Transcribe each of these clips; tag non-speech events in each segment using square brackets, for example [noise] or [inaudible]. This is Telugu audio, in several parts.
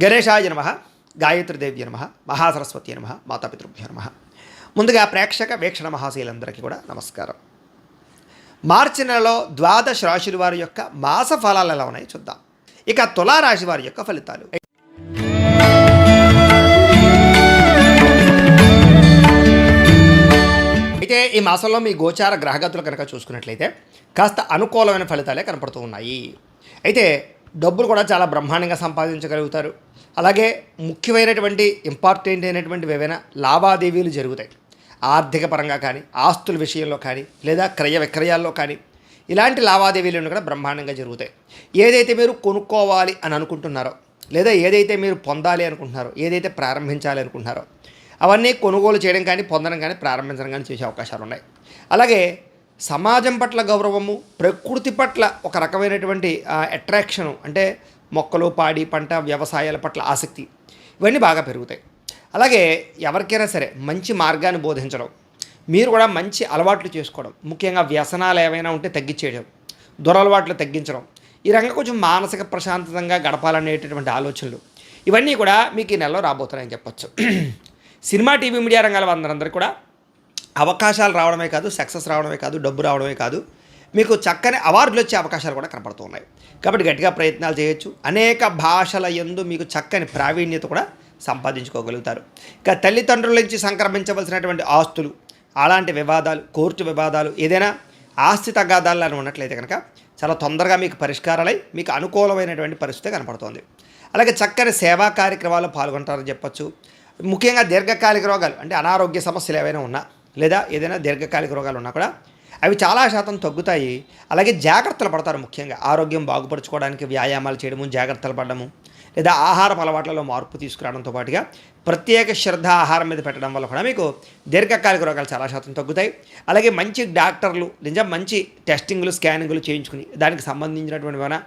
గణేశాయ నమ గాయత్రిదేవి నమ మహాసరస్వతి నమ మాతాపితృభ్య నమ. ముందుగా ప్రేక్షక వీక్షణ మహాశీలందరికీ కూడా నమస్కారం. మార్చి నెలలో ద్వాదశ రాశుల వారి యొక్క మాస ఫలాలు ఎలా ఉన్నాయో చూద్దాం. ఇక తులారాశి వారి యొక్క ఫలితాలు. అయితే ఈ మాసంలో మీ గోచార గ్రహగతులు కనుక చూసుకున్నట్లయితే కాస్త అనుకూలమైన ఫలితాలే కనపడుతూ ఉన్నాయి. అయితే డబ్బులు కూడా చాలా బ్రహ్మాండంగా సంపాదించగలుగుతారు. అలాగే ముఖ్యమైనటువంటి ఇంపార్టెంట్ అయినటువంటి ఏవైనా లావాదేవీలు జరుగుతాయి. ఆర్థిక పరంగా కానీ ఆస్తుల విషయంలో కానీ లేదా క్రయ విక్రయాల్లో కానీ ఇలాంటి లావాదేవీలను కూడా బ్రహ్మాండంగా జరుగుతాయి. ఏదైతే మీరు కొనుక్కోవాలి అని అనుకుంటున్నారో లేదా ఏదైతే మీరు పొందాలి అనుకుంటున్నారో ఏదైతే ప్రారంభించాలి అనుకుంటున్నారో అవన్నీ కొనుగోలు చేయడం కానీ పొందడం కానీ ప్రారంభించడం కానీ చేసే అవకాశాలు ఉన్నాయి అలాగే సమాజం పట్ల గౌరవము ప్రకృతి పట్ల ఒక రకమైనటువంటి అట్రాక్షను అంటే మొక్కలు పాడి పంట వ్యవసాయాల పట్ల ఆసక్తి. ఇవన్నీ బాగా పెరుగుతాయి. అలాగే ఎవరికైనా సరే మంచి మార్గాన్ని బోధించడం. మీరు కూడా మంచి అలవాట్లు చేసుకోవడం. ముఖ్యంగా వ్యసనాలు ఏమైనా ఉంటే తగ్గించేయడం. దురలవాట్లు తగ్గించడం. ఈ రంగం కొంచెం మానసిక ప్రశాంతంగా గడపాలనేటటువంటి ఆలోచనలు. ఇవన్నీ కూడా మీకు ఈ నెలలో రాబోతున్నాయని చెప్పచ్చు. [clears throat] సినిమా టీవీ మీడియా రంగాల అందరందరూ కూడా అవకాశాలు రావడమే కాదు సక్సెస్ రావడమే కాదు డబ్బు రావడమే కాదు మీకు చక్కని అవార్డులు వచ్చే అవకాశాలు కూడా కనపడుతూ ఉన్నాయి. కాబట్టి గట్టిగా ప్రయత్నాలు చేయొచ్చు. అనేక భాషల ఎందు మీకు చక్కని ప్రావీణ్యత కూడా సంపాదించుకోగలుగుతారు. ఇక తల్లిదండ్రుల నుంచి సంక్రమించవలసినటువంటి ఆస్తులు అలాంటి వివాదాలు కోర్టు వివాదాలు ఏదైనా ఆస్తి తగాదాలు ఉన్నట్లయితే కనుక చాలా తొందరగా మీకు పరిష్కారాలై మీకు అనుకూలమైనటువంటి పరిస్థితి కనపడుతోంది. అలాగే చక్కని సేవా కార్యక్రమాల్లో పాల్గొంటారని చెప్పొచ్చు. ముఖ్యంగా దీర్ఘకాలిక రోగాలు అంటే అనారోగ్య సమస్యలు ఏవైనా ఉన్నా లేదా ఏదైనా దీర్ఘకాలిక రోగాలు ఉన్నా కూడా అవి చాలా శాతం తగ్గుతాయి. అలాగే జాగ్రత్తలు పడతారు ముఖ్యంగా. ఆరోగ్యం బాగుపరచుకోవడానికి వ్యాయామాలు చేయడము జాగ్రత్తలు పడడము లేదా ఆహార అలవాట్లలో మార్పు తీసుకురావడంతో పాటుగా ప్రత్యేక శ్రద్ధ ఆహారం మీద పెట్టడం వల్ల కూడా మీకు దీర్ఘకాలిక రోగాలు చాలా శాతం తగ్గుతాయి. అలాగే మంచి డాక్టర్లు నిజం మంచి టెస్టింగ్లు స్కానింగ్లు చేయించుకుని దానికి సంబంధించినటువంటి ఏమైనా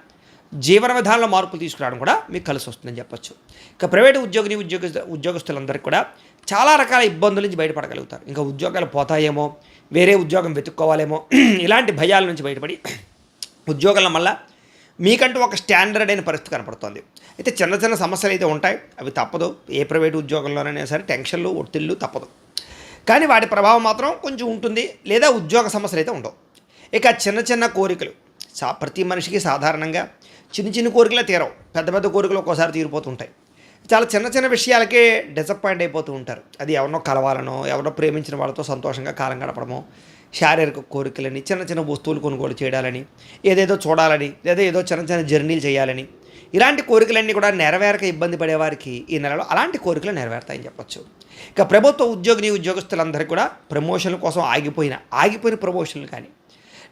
జీవన విధానంలో మార్పులు తీసుకురావడం కూడా మీకు కలిసి వస్తుందని చెప్పొచ్చు. ఇక ప్రైవేటు ఉద్యోగిని ఉద్యోగ ఉద్యోగస్తులందరికీ కూడా చాలా రకాల ఇబ్బందుల నుంచి బయటపడగలుగుతారు. ఇంకా ఉద్యోగాలు పోతాయేమో వేరే ఉద్యోగం వెతుక్కోవాలేమో [clears throat] ఇలాంటి భయాల నుంచి బయటపడి [clears throat] ఉద్యోగాల వల్ల మీకంటూ ఒక స్టాండర్డ్ అయిన పరిస్థితి కనపడుతుంది. అయితే చిన్న చిన్న సమస్యలు అయితే ఉంటాయి. అవి తప్పదు. ఏ ప్రైవేట్ ఉద్యోగంలోనైనా సరే టెన్షన్లు ఒత్తిళ్ళు తప్పదు. కానీ వాటి ప్రభావం మాత్రం కొంచెం ఉంటుంది. లేదా ఉద్యోగ సమస్యలు అయితే ఉండవు. ఇక చిన్న చిన్న కోరికలు. సా ప్రతి మనిషికి సాధారణంగా చిన్న చిన్న కోరికలే తీరవు. పెద్ద పెద్ద కోరికలు ఒక్కోసారి తీరిపోతుంటాయి. చాలా చిన్న చిన్న విషయాలకే డిసప్పాయింట్ అయిపోతూ ఉంటారు. అది ఎవరినో కలవాలనో ఎవరినో ప్రేమించిన వాళ్ళతో సంతోషంగా కాలం గడపడమో శారీరక కోరికలని చిన్న చిన్న వస్తువులు కొనుగోలు చేయాలని ఏదేదో చూడాలని లేదా ఏదో చిన్న చిన్న జర్నీలు చేయాలని ఇలాంటి కోరికలన్నీ కూడా నెరవేరక ఇబ్బంది పడేవారికి ఈ నెలలో అలాంటి కోరికలు నెరవేరుతాయని చెప్పొచ్చు. ఇక ప్రభుత్వ ఉద్యోగిని ఉద్యోగస్తులందరికీ కూడా ప్రమోషన్ల కోసం ఆగిపోయిన ఆగిపోయిన ప్రమోషన్లు కానీ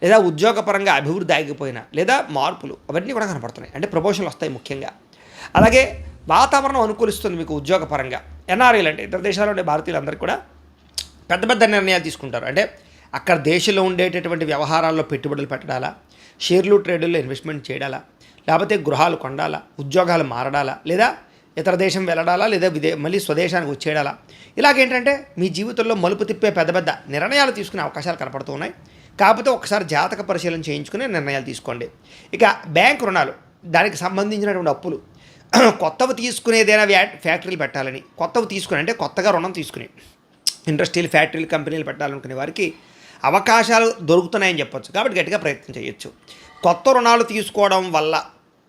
లేదా ఉద్యోగపరంగా అభివృద్ధి ఆగిపోయిన లేదా మార్పులు అవన్నీ కూడా కనపడుతున్నాయి. అంటే ప్రమోషన్లు వస్తాయి ముఖ్యంగా. అలాగే వాతావరణం అనుకూలిస్తుంది మీకు ఉద్యోగపరంగా. ఎన్ఆర్ఐలు అంటే ఇతర దేశాల్లో ఉండే భారతీయులందరికీ కూడా పెద్ద పెద్ద నిర్ణయాలు తీసుకుంటారు. అంటే అక్కడ దేశంలో ఉండేటటువంటి వ్యవహారాల్లో పెట్టుబడులు పెట్టడాలా? షేర్లు ట్రేడుల్లో ఇన్వెస్ట్మెంట్ చేయడాలా? లేకపోతే గృహాలు కొండాలా ఉద్యోగాలు మారడాలా? లేదా ఇతర దేశం వెళ్ళడాలా? లేదా విదే మళ్ళీ స్వదేశానికి వచ్చేయడాలా? ఇలాగేంటంటే మీ జీవితంలో మలుపు తిప్పే పెద్ద పెద్ద నిర్ణయాలు తీసుకునే అవకాశాలు కనపడుతున్నాయి కాకపోతే ఒకసారి జాతక పరిశీలన చేయించుకునే నిర్ణయాలు తీసుకోండి. ఇక బ్యాంక్ రుణాలు దానికి సంబంధించినటువంటి అప్పులు [clears throat] కొత్తవి తీసుకునేదైనా వ్యా ఫ్యాక్టరీలు పెట్టాలని. కొత్తవి తీసుకుని అంటే కొత్తగా రుణం తీసుకుని. ఇండస్ట్రియల్ ఫ్యాక్టరీలు కంపెనీలు పెట్టాలనుకునే వారికి అవకాశాలు దొరుకుతున్నాయని చెప్పొచ్చు. కాబట్టి గట్టిగా ప్రయత్నం చేయొచ్చు. కొత్త రుణాలు తీసుకోవడం వల్ల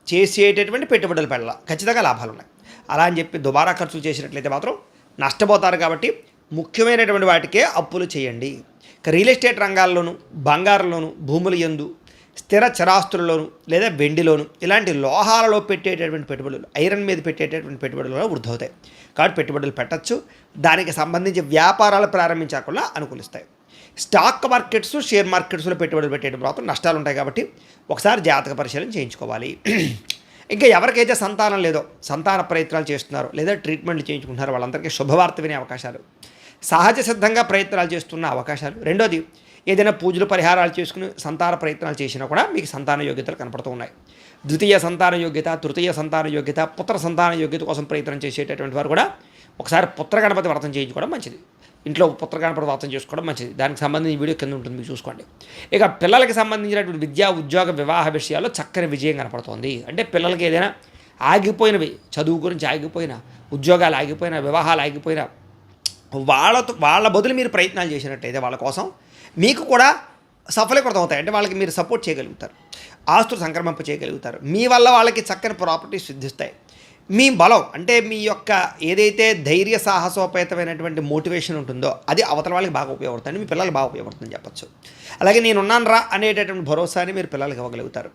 చేసేటటువంటి పెట్టుబడులు పెట్టాలి. ఖచ్చితంగా లాభాలు ఉన్నాయి. అలా అని చెప్పి దుబారా ఖర్చులు చేసినట్లయితే మాత్రం నష్టపోతారు కాబట్టి ముఖ్యమైనటువంటి వాటికే అప్పులు చేయండి. ఇక రియల్ ఎస్టేట్ రంగాల్లోనూ బంగారంలోను భూముల ఎందు స్థిర చరాస్తులలోను లేదా వెండిలోను ఇలాంటి లోహాలలో పెట్టేటటువంటి పెట్టుబడులు ఐరన్ మీద పెట్టేటటువంటి పెట్టుబడులు కూడా కాబట్టి పెట్టుబడులు పెట్టచ్చు. దానికి సంబంధించి వ్యాపారాలు ప్రారంభించకుండా అనుకూలిస్తాయి. స్టాక్ మార్కెట్స్ షేర్ మార్కెట్స్లో పెట్టుబడులు పెట్టేటప్పుడు మాత్రం నష్టాలు ఉంటాయి కాబట్టి ఒకసారి జాతక పరిశీలన చేయించుకోవాలి. ఇంకా ఎవరికైతే సంతానం లేదో సంతాన ప్రయత్నాలు చేస్తున్నారో లేదా ట్రీట్మెంట్లు చేయించుకుంటున్నారో వాళ్ళందరికీ శుభవార్త వినే అవకాశాలు. సహజ సిద్ధంగా ప్రయత్నాలు చేస్తున్న అవకాశాలు. రెండోది ఏదైనా పూజలు పరిహారాలు చేసుకుని సంతాన ప్రయత్నాలు చేసినా కూడా మీకు సంతాన యోగ్యతలు కనపడుతూ ఉన్నాయి. ద్వితీయ సంతాన యోగ్యత తృతీయ సంతాన యోగ్యత పుత్ర సంతాన యోగ్యత కోసం ప్రయత్నం చేసేటటువంటి వారు కూడా ఒకసారి పుత్ర గణపతి వ్రతం చేయించుకోవడం మంచిది. ఇంట్లో పుత్ర గణపతి వ్రతం చేసుకోవడం మంచిది. దానికి సంబంధించిన వీడియో కింద ఉంటుంది మీరు చూసుకోండి. ఇక పిల్లలకి సంబంధించినటువంటి విద్యా ఉద్యోగ వివాహ విషయాల్లో చక్కని విజయం కనపడుతోంది. అంటే పిల్లలకి ఏదైనా ఆగిపోయినవి చదువు గురించి ఆగిపోయిన ఉద్యోగాలు ఆగిపోయిన వివాహాలు ఆగిపోయిన వాళ్ళతో వాళ్ళ బదులు మీరు ప్రయత్నాలు చేసినట్టయితే వాళ్ళ కోసం మీకు కూడా సఫలీకృతం అవుతాయి. అంటే వాళ్ళకి మీరు సపోర్ట్ చేయగలుగుతారు. ఆస్తులు సంక్రమింప చేయగలుగుతారు. మీ వల్ల వాళ్ళకి చక్కని ప్రాపర్టీస్ సిద్ధిస్తాయి. మీ బలం అంటే మీ యొక్క ఏదైతే ధైర్య సాహసోపేతమైనటువంటి మోటివేషన్ ఉంటుందో అది అవతల వాళ్ళకి బాగా ఉపయోగపడుతుంది. మీ పిల్లలకు బాగా ఉపయోగపడుతుంది చెప్పచ్చు. అలాగే నేను ఉన్నాను రా అనేటటువంటి భరోసాని మీరు పిల్లలకి ఇవ్వగలుగుతారు.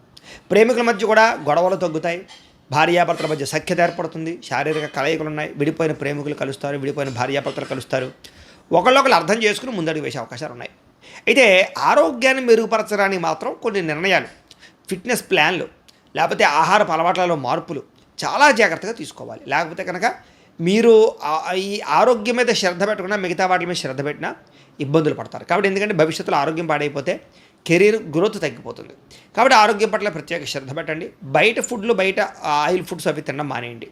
ప్రేమికుల మధ్య కూడా గొడవలు తగ్గుతాయి. భార్యాభర్తల మధ్య సఖ్యత ఏర్పడుతుంది. శారీరక కలయికలు ఉన్నాయి విడిపోయిన ప్రేమికులు కలుస్తారు. విడిపోయిన భార్యాభర్తలు కలుస్తారు. ఒకళ్ళొకరు అర్థం చేసుకుని ముందడుగు వేసే అవకాశాలు ఉన్నాయి అయితే ఆరోగ్యాన్ని మెరుగుపరచడానికి మాత్రం కొన్ని నిర్ణయాలు ఫిట్నెస్ ప్లాన్లు లేకపోతే ఆహారపు అలవాట్లలో మార్పులు చాలా జాగ్రత్తగా తీసుకోవాలి. లేకపోతే కనుక మీరు ఈ ఆరోగ్యం మీద శ్రద్ధ పెట్టకుండా మిగతా వాటి మీద శ్రద్ధ పెట్టినా ఇబ్బందులు పడతారు. కాబట్టి ఎందుకంటే భవిష్యత్తులో ఆరోగ్యం పాడైపోతే కెరీర్ గ్రోత్ తగ్గిపోతుంది. కాబట్టి ఆరోగ్యం పట్ల ప్రత్యేక శ్రద్ధ పెట్టండి. బయట ఫుడ్లు బయట ఆయిల్ ఫుడ్స్ అవి తినడం మానేయండి.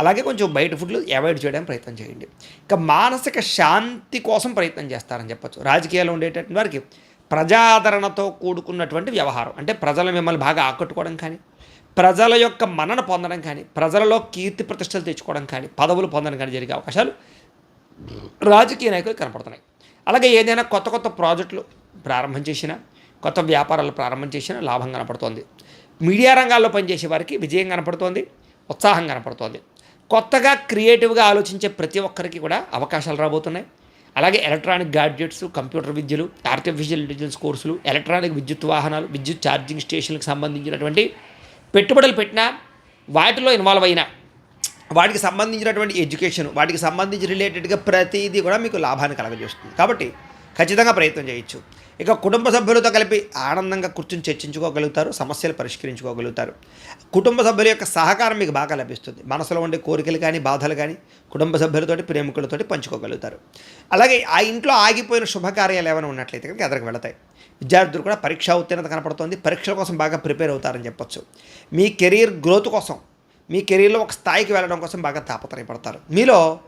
అలాగే కొంచెం బయట ఫుడ్లు అవాయిడ్ చేయడానికి ప్రయత్నం చేయండి. ఇంకా మానసిక శాంతి కోసం ప్రయత్నం చేస్తారని చెప్పొచ్చు. రాజకీయాల్లో ఉండేటటువంటి వారికి ప్రజాదరణతో కూడుకున్నటువంటి వ్యవహారం. అంటే ప్రజలు మిమ్మల్ని బాగా ఆకట్టుకోవడం కానీ ప్రజల యొక్క మన్నన పొందడం కానీ ప్రజలలో కీర్తి ప్రతిష్టలు తెచ్చుకోవడం కానీ పదవులు పొందడం కానీ జరిగే అవకాశాలు రాజకీయ నాయకులు కనపడుతున్నాయి. అలాగే ఏదైనా కొత్త కొత్త ప్రాజెక్టులు ప్రారంభం చేసినా కొత్త వ్యాపారాలు ప్రారంభం చేసినా లాభం కనపడుతోంది. మీడియా రంగాల్లో పనిచేసే వారికి విజయం కనపడుతోంది ఉత్సాహం కనపడుతోంది. కొత్తగా క్రియేటివ్గా ఆలోచించే ప్రతి ఒక్కరికి కూడా అవకాశాలు రాబోతున్నాయి. అలాగే ఎలక్ట్రానిక్ గాడ్జెట్స్ కంప్యూటర్ విద్యలు ఆర్టిఫిషియల్ ఇంటెలిజెన్స్ కోర్సులు ఎలక్ట్రానిక్ విద్యుత్ వాహనాలు విద్యుత్ ఛార్జింగ్ స్టేషన్లకు సంబంధించినటువంటి పెట్టుబడులు పెట్టినా వాటిలో ఇన్వాల్వ్ అయినా వాటికి సంబంధించినటువంటి ఎడ్యుకేషన్ వాటికి సంబంధించి రిలేటెడ్గా ప్రతిదీ కూడా మీకు లాభాన్ని కలగజేస్తుంది. కాబట్టి ఖచ్చితంగా ప్రయత్నం చేయొచ్చు. ఇక కుటుంబ సభ్యులతో కలిపి ఆనందంగా కూర్చొని చర్చించుకోగలుగుతారు సమస్యలు పరిష్కరించుకోగలుగుతారు. కుటుంబ సభ్యుల యొక్క సహకారం మీకు బాగా లభిస్తుంది. మనసులో ఉండే కోరికలు కానీ బాధలు కానీ కుటుంబ సభ్యులతోటి ప్రేమికులతోటి పంచుకోగలుగుతారు. అలాగే ఆ ఇంట్లో ఆగిపోయిన శుభకార్యాలు ఏమైనా ఉన్నట్లయితే కనుక ఎదరికి వెళతాయి. విద్యార్థులు కూడా పరీక్షా ఉత్తీర్ణత కనపడుతుంది. పరీక్షల కోసం బాగా ప్రిపేర్ అవుతారని చెప్పొచ్చు. మీ కెరీర్ గ్రోత్ కోసం మీ కెరీర్లో ఒక స్థాయికి వెళ్ళడం కోసం బాగా తాపత్రయపడతారు. మీలో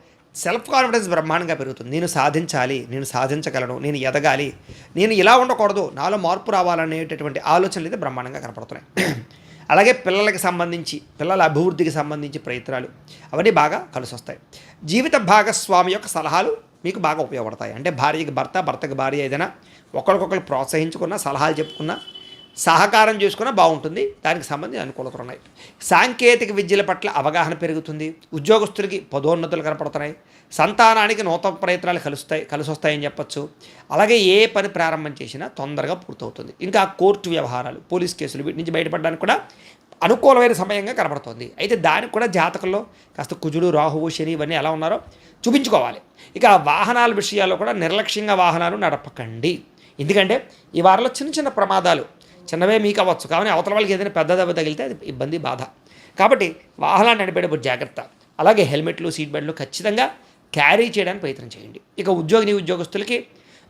సెల్ఫ్ కాన్ఫిడెన్స్ బ్రహ్మాండంగా పెరుగుతుంది. నేను సాధించాలి నేను సాధించగలను నేను ఎదగాలి నేను ఇలా ఉండకూడదు నాలో మార్పు రావాలనేటటువంటి ఆలోచనలు అయితే బ్రహ్మాండంగా కనపడుతున్నాయి. [clears throat] అలాగే పిల్లలకి సంబంధించి పిల్లల అభివృద్ధికి సంబంధించి ప్రయత్నాలు అవన్నీ బాగా కలిసి వస్తాయి జీవిత భాగస్వామి యొక్క సలహాలు మీకు బాగా ఉపయోగపడతాయి. అంటే భార్యకి భర్త భర్తకి భార్య ఏదైనా ఒకరికొకరు ప్రోత్సహించుకున్న సలహాలు చెప్పుకున్నా సహకారం చేసుకున్నా బాగుంటుంది. దానికి సంబంధించి అనుకూలతలు ఉన్నాయి. సాంకేతిక విద్యల పట్ల అవగాహన పెరుగుతుంది. ఉద్యోగస్తులకి పదోన్నతులు కనపడుతున్నాయి. సంతానానికి నూతన ప్రయత్నాలు కలుస్తాయి కలిసి వస్తాయని అలాగే ఏ పని ప్రారంభం చేసినా తొందరగా పూర్తవుతుంది. ఇంకా కోర్టు వ్యవహారాలు పోలీస్ కేసులు వీటి నుంచి బయటపడడానికి కూడా అనుకూలమైన సమయంగా కనబడుతుంది. అయితే దానికి కూడా జాతకంలో కాస్త కుజుడు రాహువు శని ఇవన్నీ ఎలా ఉన్నారో చూపించుకోవాలి. ఇక వాహనాల విషయాల్లో కూడా నిర్లక్ష్యంగా వాహనాలు నడపకండి. ఎందుకంటే ఈ వారంలో చిన్న చిన్న ప్రమాదాలు చిన్నవే మీకు అవ్వచ్చు కానీ అవతల వాళ్ళకి ఏదైనా పెద్ద దెబ్బ తగిలితే అది ఇబ్బంది బాధ. కాబట్టి వాహనాన్ని నడిపేటప్పుడు జాగ్రత్త. అలాగే హెల్మెట్లు సీట్ బెల్ట్లు ఖచ్చితంగా క్యారీ చేయడానికి ప్రయత్నం చేయండి. ఇక ఉద్యోగిని ఉద్యోగస్తులకి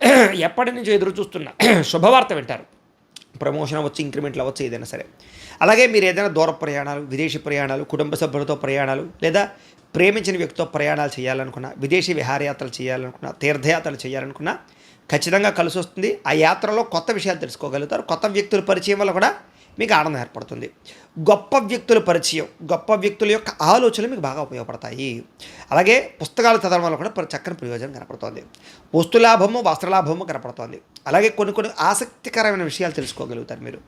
[clears throat] ఎప్పటి నుంచో ఎదురు చూస్తున్న [clears throat] శుభవార్త వింటారు. ప్రమోషన్ అవ్వచ్చు ఇంక్రిమెంట్లు అవ్వచ్చు ఏదైనా సరే. అలాగే మీరు ఏదైనా దూర ప్రయాణాలు విదేశీ ప్రయాణాలు కుటుంబ సభ్యులతో ప్రయాణాలు లేదా ప్రేమించిన వ్యక్తితో ప్రయాణాలు చేయాలనుకున్నా విదేశీ విహారయాత్రలు చేయాలనుకున్నా తీర్థయాత్రలు చేయాలనుకున్నా ఖచ్చితంగా కలిసి వస్తుంది. ఆ యాత్రలో కొత్త విషయాలు తెలుసుకోగలుగుతారు. కొత్త వ్యక్తుల పరిచయం వల్ల కూడా మీకు ఆనందం ఏర్పడుతుంది. గొప్ప వ్యక్తుల పరిచయం గొప్ప వ్యక్తుల యొక్క ఆలోచనలు మీకు బాగా ఉపయోగపడతాయి. అలాగే పుస్తకాలు చదవడం వల్ల కూడా ప్ర- చక్కని ప్రయోజనం కనపడుతుంది. వస్తులాభము వస్త్రలాభము కనపడుతుంది. అలాగే కొన్ని కొన్ని ఆసక్తికరమైన విషయాలు తెలుసుకోగలుగుతారు మీరు.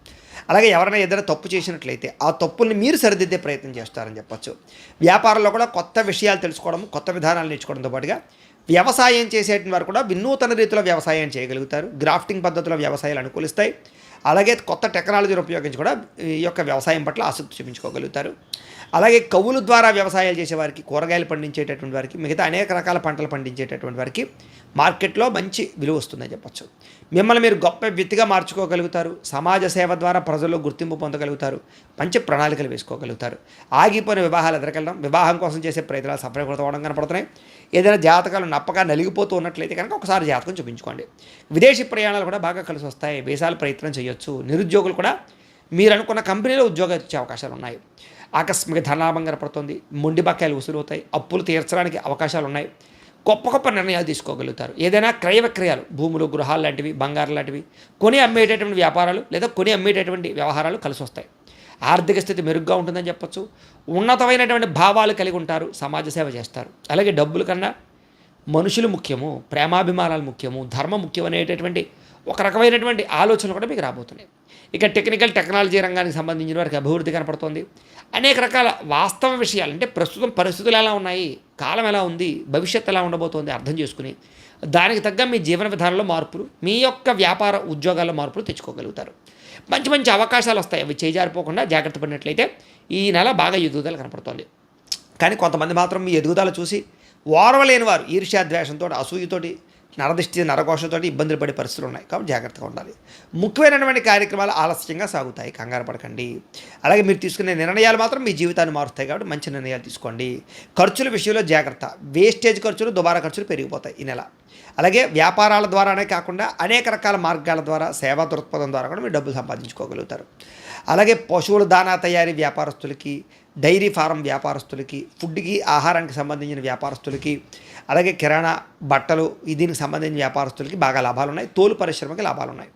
అలాగే ఎవరైనా ఏదైనా తప్పు చేసినట్లయితే ఆ తప్పుల్ని మీరు సరిదిద్దే ప్రయత్నం చేస్తారని చెప్పచ్చు. వ్యాపారంలో కూడా కొత్త విషయాలు తెలుసుకోవడం కొత్త విధానాలు నేర్చుకోవడంతో పాటుగా వ్యవసాయం చేసేటువంటి వారు కూడా వినూతన రీతిలో వ్యవసాయం చేయగలుగుతారు. గ్రాఫ్టింగ్ పద్ధతిలో వ్యవసాయాలు అనుకూలిస్తాయి. అలాగే కొత్త టెక్నాలజీని ఉపయోగించి కూడా ఈ యొక్క వ్యవసాయం పట్ల ఆసక్తి చూపించుకోగలుగుతారు. అలాగే కవులు ద్వారా వ్యవసాయాలు చేసేవారికి కూరగాయలు పండించేటటువంటి వారికి మిగతా అనేక రకాల పంటలు పండించేటటువంటి వారికి మార్కెట్లో మంచి విలువ వస్తుందని చెప్పచ్చు. మిమ్మల్ని మీరు గొప్ప వ్యక్తిగా మార్చుకోగలుగుతారు. సమాజ సేవ ద్వారా ప్రజల్లో గుర్తింపు పొందగలుగుతారు. మంచి ప్రణాళికలు వేసుకోగలుగుతారు. ఆగిపోయిన వివాహాలు ఎదురకెళ్ళడం వివాహం కోసం చేసే ప్రయత్నాలు సఫలీకృతం కనపడుతున్నాయి. ఏదైనా జాతకాలు నప్పగా నలిగిపోతూ ఉన్నట్లయితే కనుక ఒకసారి జాతకం చూపించుకోండి. విదేశీ ప్రయాణాలు కూడా బాగా కలిసి వస్తాయి. వీసాలు ప్రయత్నం చేయొచ్చు. నిరుద్యోగులు కూడా మీరు అనుకున్న కంపెనీలో ఉద్యోగం ఇచ్చే అవకాశాలు ఉన్నాయి. ఆకస్మిక ధనలాభం కనపడుతుంది మొండి బకాయిలు వసూలు అవుతాయి అప్పులు తీర్చడానికి అవకాశాలు ఉన్నాయి. గొప్ప గొప్ప నిర్ణయాలు తీసుకోగలుగుతారు. ఏదైనా క్రయ విక్రయాలు భూములు గృహాలు లాంటివి బంగారం లాంటివి కొని అమ్మేటటువంటి వ్యాపారాలు లేదా కొని అమ్మేటటువంటి వ్యవహారాలు కలిసి వస్తాయి. ఆర్థిక స్థితి మెరుగ్గా ఉంటుందని చెప్పొచ్చు. ఉన్నతమైనటువంటి భావాలు కలిగి ఉంటారు. సమాజ సేవ చేస్తారు. అలాగే డబ్బుల కన్నా మనుషులు ముఖ్యము ప్రేమాభిమానాలు ముఖ్యము ధర్మం ముఖ్యం అనేటటువంటి ఒక రకమైనటువంటి ఆలోచనలు కూడా మీకు రాబోతున్నాయి. ఇక టెక్నికల్ టెక్నాలజీ రంగానికి సంబంధించిన వారికి అభివృద్ధి కనపడుతోంది. అనేక రకాల వాస్తవ విషయాలు అంటే ప్రస్తుతం పరిస్థితులు ఎలా ఉన్నాయి కాలం ఎలా ఉంది భవిష్యత్తు ఎలా ఉండబోతోంది అర్థం చేసుకుని దానికి తగ్గ మీ జీవన విధానంలో మార్పులు మీ యొక్క వ్యాపార ఉద్యోగాల్లో మార్పులు తెచ్చుకోగలుగుతారు. మంచి మంచి అవకాశాలు వస్తాయి. అవి చేజారిపోకుండా జాగ్రత్త పడినట్లయితే ఈ నెల బాగా ఎదుగుదల కనపడుతోంది. కానీ కొంతమంది మాత్రం మీ ఎదుగుదల చూసి ఓర్వలేని వారు ఈర్ష్యాద్వేషంతో అసూయతోటి నరదిష్టి నరకోశంతో ఇబ్బందులు పడే పరిస్థితులు ఉన్నాయి. కాబట్టి జాగ్రత్తగా ఉండాలి. ముఖ్యమైనటువంటి కార్యక్రమాలు ఆలస్యంగా సాగుతాయి. కంగారు పడకండి. అలాగే మీరు తీసుకునే నిర్ణయాలు మాత్రం మీ జీవితాన్ని మారుస్తాయి. కాబట్టి మంచి నిర్ణయాలు తీసుకోండి. ఖర్చుల విషయంలో జాగ్రత్త. వేస్టేజ్ ఖర్చులు దుబారా ఖర్చులు పెరిగిపోతాయి ఈ నెల. అలాగే వ్యాపారాల ద్వారానే కాకుండా అనేక రకాల మార్గాల ద్వారా సేవా దృక్పథం ద్వారా కూడా మీరు డబ్బులు సంపాదించుకోగలుగుతారు. అలాగే పశువుల దానా తయారీ వ్యాపారస్తులకి డైరీ ఫారం వ్యాపారస్తులకి ఫుడ్కి ఆహారానికి సంబంధించిన వ్యాపారస్తులకి అలాగే కిరాణా బట్టలు దీనికి సంబంధించిన వ్యాపారస్తులకి బాగా లాభాలు ఉన్నాయి తోలు పరిశ్రమకి లాభాలు ఉన్నాయి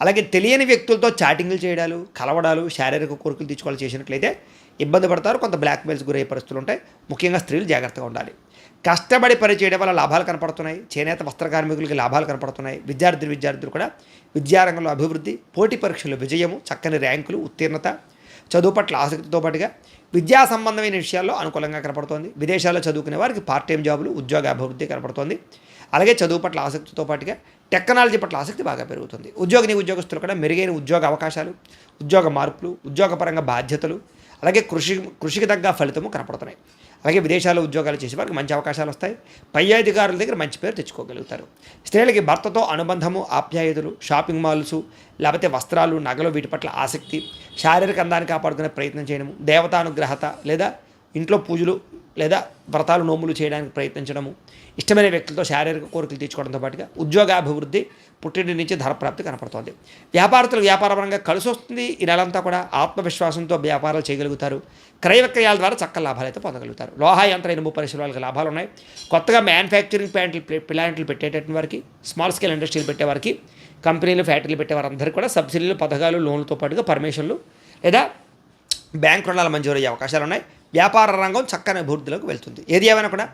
అలాగే తెలియని వ్యక్తులతో చాటింగ్లు చేయడాలు కలవడాలు శారీరక కోరికలు తీసుకోవాలి చేసినట్లయితే ఇబ్బంది పడతారు. కొంత బ్లాక్మెయిల్స్ గురయ్యే పరిస్థితులు ఉంటాయి. ముఖ్యంగా స్త్రీలు జాగ్రత్తగా ఉండాలి. కష్టపడి పని చేయడం వల్ల లాభాలు కనపడుతున్నాయి. చేనేత వస్త్ర కార్మికులకి లాభాలు కనపడుతున్నాయి. విద్యార్థులు విద్యార్థులు కూడా విద్యారంగంలో అభివృద్ధి పోటీ పరీక్షల్లో విజయము చక్కని ర్యాంకులు ఉత్తీర్ణత చదువు పట్ల ఆసక్తితో పాటుగా విద్యా సంబంధమైన విషయాల్లో అనుకూలంగా కనపడుతోంది. విదేశాల్లో చదువుకునే వారికి పార్ట్ టైం జాబులు ఉద్యోగ అభివృద్ధి కనపడుతోంది. అలాగే చదువు పట్ల ఆసక్తితో పాటుగా టెక్నాలజీ పట్ల ఆసక్తి బాగా పెరుగుతుంది. ఉద్యోగిని ఉద్యోగస్తులు కూడా మెరుగైన ఉద్యోగ అవకాశాలు ఉద్యోగ మార్పులు ఉద్యోగపరంగా బాధ్యతలు అలాగే కృషి కృషికి తగ్గ ఫలితము కనపడుతున్నాయి. అలాగే విదేశాల్లో ఉద్యోగాలు చేసే వారికి మంచి అవకాశాలు వస్తాయి. పై అధికారుల దగ్గర మంచి పేరు తెచ్చుకోగలుగుతారు. స్త్రీలకి భర్తతో అనుబంధము ఆప్యాయతలు షాపింగ్ మాల్స్ లేకపోతే వస్త్రాలు నగలు వీటి పట్ల ఆసక్తి శారీరక అందాన్ని కాపాడుకునే ప్రయత్నం చేయడము దేవతానుగ్రహత లేదా ఇంట్లో పూజలు లేదా వ్రతాలు నోములు చేయడానికి ప్రయత్నించడము ఇష్టమైన వ్యక్తులతో శారీరక కోరికలు తీర్చుకోవడంతో పాటుగా ఉద్యోగాభివృద్ధి పుట్టింటి నుంచి ధరప్రాప్తి కనపడుతోంది. వ్యాపారస్తులు వ్యాపారపరంగా కలిసి వస్తుంది ఈ నెలంతా కూడా ఆత్మవిశ్వాసంతో వ్యాపారాలు చేయగలుగుతారు. క్రయ విక్రయాల ద్వారా చక్క లాభాలు అయితే పొందగలుగుతారు. లోహ యంత్ర ఇనుము పరిశ్రమలకు లాభాలు ఉన్నాయి కొత్తగా మ్యానుఫ్యాక్చరింగ్ ప్లాంట్లు ప్లాంట్లు పెట్టేటటువంటి వారికి స్మాల్ స్కేల్ ఇండస్ట్రీలు పెట్టే వారికి కంపెనీలు ఫ్యాక్టరీలు పెట్టేవారందరికీ కూడా సబ్సిడీలు పథకాలు లోన్లతో పాటుగా పర్మిషన్లు లేదా బ్యాంక్ రుణాల మంజూరయ్యే అవకాశాలు ఉన్నాయి వ్యాపార రంగం చక్కని అభివృద్ధిలోకి వెళ్తుంది. ఏది ఏమైనా కూడా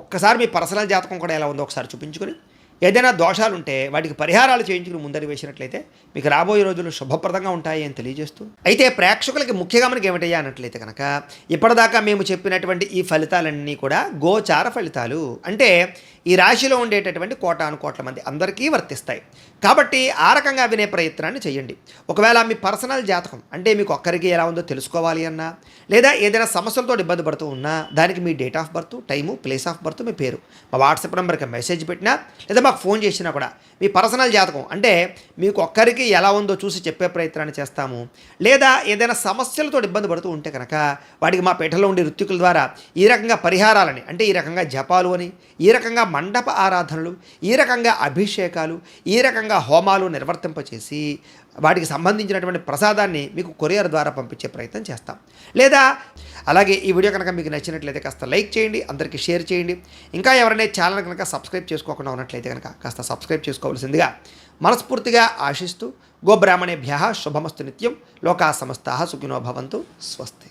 ఒక్కసారి మీ పర్సనల్ జాతకం కూడా ఎలా ఉందో ఒకసారి చూపించుకొని ఏదైనా దోషాలు ఉంటే వాటికి పరిహారాలు చేయించుకుని ముందరి వేసినట్లయితే మీకు రాబోయే రోజులు శుభప్రదంగా ఉంటాయి అని తెలియజేస్తూ. అయితే ప్రేక్షకులకి ముఖ్యంగా మనకి ఏమిటయ్యా అన్నట్లయితే కనుక ఇప్పటిదాకా మేము చెప్పినటువంటి ఈ ఫలితాలన్నీ కూడా గోచార ఫలితాలు. అంటే ఈ రాశిలో ఉండేటటువంటి కోటాను కోట్ల మంది అందరికీ వర్తిస్తాయి. కాబట్టి ఆ రకంగా వినే ప్రయత్నాన్ని చేయండి. ఒకవేళ మీ పర్సనల్ జాతకం అంటే మీకు ఒక్కరికి ఎలా ఉందో తెలుసుకోవాలి అన్నా లేదా ఏదైనా సమస్యలతో ఇబ్బంది పడుతూ ఉన్నా దానికి మీ date of birth time place of birth మీ పేరు. మా వాట్సాప్ నెంబర్కి మెసేజ్ పెట్టినా లేదా మాకు ఫోన్ చేసినా కూడా మీ పర్సనల్ జాతకం అంటే మీకు ఒక్కరికి ఎలా ఉందో చూసి చెప్పే ప్రయత్నాన్ని చేస్తాము. లేదా ఏదైనా సమస్యలతో ఇబ్బంది పడుతూ ఉంటే కనుక వాటికి మా పీఠలో ఉండే ఋత్వికుల ద్వారా ఈ రకంగా పరిహారాలని అంటే ఈ రకంగా జపాలు అని ఈ రకంగా మండప ఆరాధనలు ఈ రకంగా అభిషేకాలు ఈ రకంగా హోమాలు నిర్వర్తింపచేసి వాటికి సంబంధించినటువంటి ప్రసాదాన్ని మీకు కొరియర్ ద్వారా పంపించే ప్రయత్నం చేస్తాం. లేదా అలాగే ఈ వీడియో కనుక మీకు నచ్చినట్లయితే కాస్త లైక్ చేయండి అందరికీ షేర్ చేయండి. ఇంకా ఎవరైనా ఛానల్ కనుక సబ్స్క్రైబ్ చేసుకోకుండా ఉన్నట్లయితే కనుక కాస్త సబ్స్క్రైబ్ చేసుకోవాల్సిందిగా మనస్ఫూర్తిగా ఆశిస్తూ గోబ్రాహ్మణేభ్య శుభమస్తు నిత్యం. లోకా సమస్తా సుఖినో భవంతు. స్వస్తి.